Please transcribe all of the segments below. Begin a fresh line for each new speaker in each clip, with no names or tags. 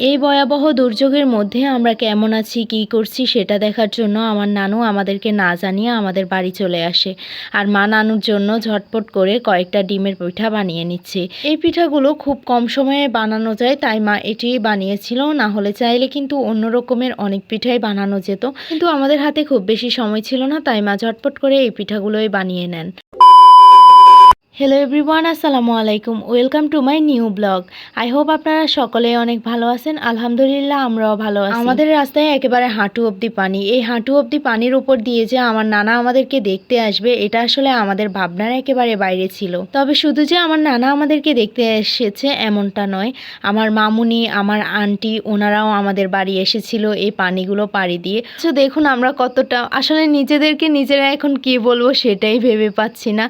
এই ভয়াবহ দুর্যোগের মধ্যে আমরা কেমন আছি, কী করছি সেটা দেখার জন্য আমার নানু আমাদেরকে না জানিয়ে আমাদের বাড়ি চলে আসে। আর মা নানুর জন্য ঝটপট করে কয়েকটা ডিমের পিঠা বানিয়ে নিচ্ছে। এই পিঠাগুলো খুব কম সময়ে বানানো যায়, তাই মা এটি বানিয়েছিল। না হলে চাইলে কিন্তু অন্য রকমের অনেক পিঠাই বানানো যেত। কিন্তু আমাদের হাতে খুব বেশি সময় ছিল না, তাই মা ঝটপট করে এই পিঠাগুলোই বানিয়ে নেন। হ্যালো এভরিওয়ান আসসালামু আলাইকুম। Welcome to my new blog I hope আপনারা সকলে অনেক ভালো আছেন। আলহামদুলিল্লাহ, আমরাও ভালো আছি। আমাদের রাস্তায় একেবারে হাঁটু অবধি পানি। এই হাঁটু অবধি পানির উপর দিয়ে যে আমার নানা আমাদেরকে দেখতে আসবে, এটা আসলে আমাদের ভাবনার একেবারে বাইরে ছিল। তবে শুধু যে আমার নানা আমাদেরকে দেখতে এসেছে, এমনটা নয়। আমার মামুনি, আমার আন্টি, ওনারাও আমাদের বাড়ি এসেছিল এই পানিগুলো পাড়ি দিয়ে। তো দেখুন আমরা কতটা, আসলে নিজেদেরকে নিজেরা এখন কি বলব সেটাই ভেবে পাচ্ছি না।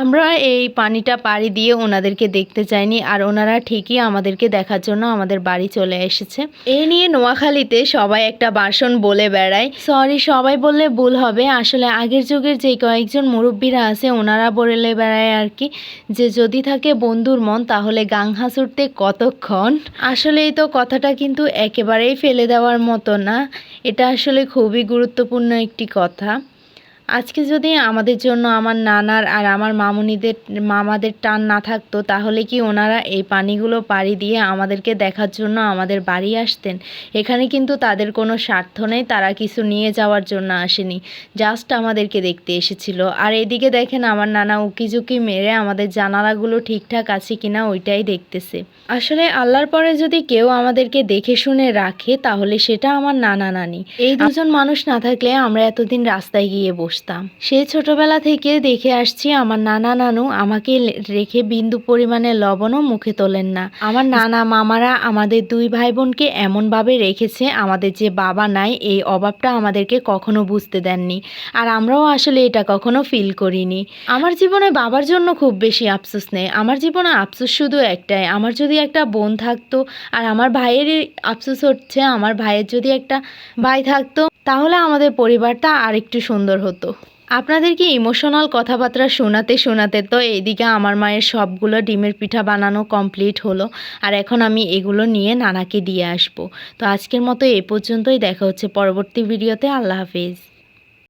আমরা এই পানিটা পাড়ি দিয়ে ওনাদেরকে দেখতে চাইনি আর ওনারা ঠিকই আমাদেরকে দেখার জন্য আমাদের বাড়ি চলে এসেছে। এই নিয়ে নোয়াখালীতে সবাই একটা বাসন বলে বেড়ায়। সরি সবাই বললে ভুল হবে। আসলে আগের যুগের যে কয়েকজন মুরব্বীরা আছে, ওনারা বলে বেড়ায় আর কি, যে যদি থাকে বন্ধুর মন, তাহলে গাং হাসুরতে কতক্ষণ? আসলে এই তো কথাটা কিন্তু একেবারেই ফেলে দেওয়ার মতো না। এটা আসলে খুবই গুরুত্বপূর্ণ একটি কথা। আজকে যদি আমাদের জন্য আমার নানার আর আমার মামুনিদের, মামাদের টান না থাকতো, তাহলে কি ওনারা এই পানিগুলো পাড়ি দিয়ে আমাদেরকে দেখার জন্য আমাদের বাড়ি আসতেন? এখানে কিন্তু তাদের কোনো স্বার্থ নেই, তারা কিছু নিয়ে যাওয়ার জন্য আসেনি। জাস্ট আমাদেরকে দেখতে এসেছিল। আর এদিকে দেখেন আমার নানা উকিঝুঁকি মেরে আমাদের জানালাগুলো ঠিকঠাক আছে কিনা ওইটাই দেখতেছে। আসলে আল্লাহর পরে যদি কেউ আমাদেরকে দেখে শুনে রাখে, তাহলে সেটা আমার নানা নানি। এই দুজন মানুষ না থাকলে আমরা এতদিন রাস্তায় গিয়ে বসতাম সেই ছোটবেলা থেকে দেখে আসছি আমার নানা নানু আমাকে রেখে বিন্দু পরিমাণে লবণও মুখে তোলেন না। আমার নানা মামারা আমাদের দুই ভাই বোনকে এমনভাবে রেখেছে, আমাদের যে বাবা নাই, এই অভাবটা আমাদেরকে কখনো বুঝতে দেননি। আর আমরাও আসলে এটা কখনো ফিল করিনি। আমার জীবনে বাবার জন্য খুব বেশি আফসোস নেই। আমার জীবনে আফসোস শুধু একটাই, আমার যদি একটা বোন থাকতো আর আমার ভাইয়েরই আফসোস হচ্ছে, আমার ভাইয়ের যদি একটা ভাই থাকতো তাহলে আমাদের পরিবারটা আরেকটু সুন্দর হতো। আপনাদেরকে ইমোশনাল কথাবার্তা শোনাতে শোনাতে তো এইদিকে আমার মায়ের সবগুলো ডিমের পিঠা বানানো কমপ্লিট হলো, আর এখন আমি এগুলো নিয়ে নানাকে দিয়ে আসব। তো আজকের মতো এ পর্যন্তই, দেখা হচ্ছে পরবর্তী ভিডিওতে আল্লাহ হাফিজ।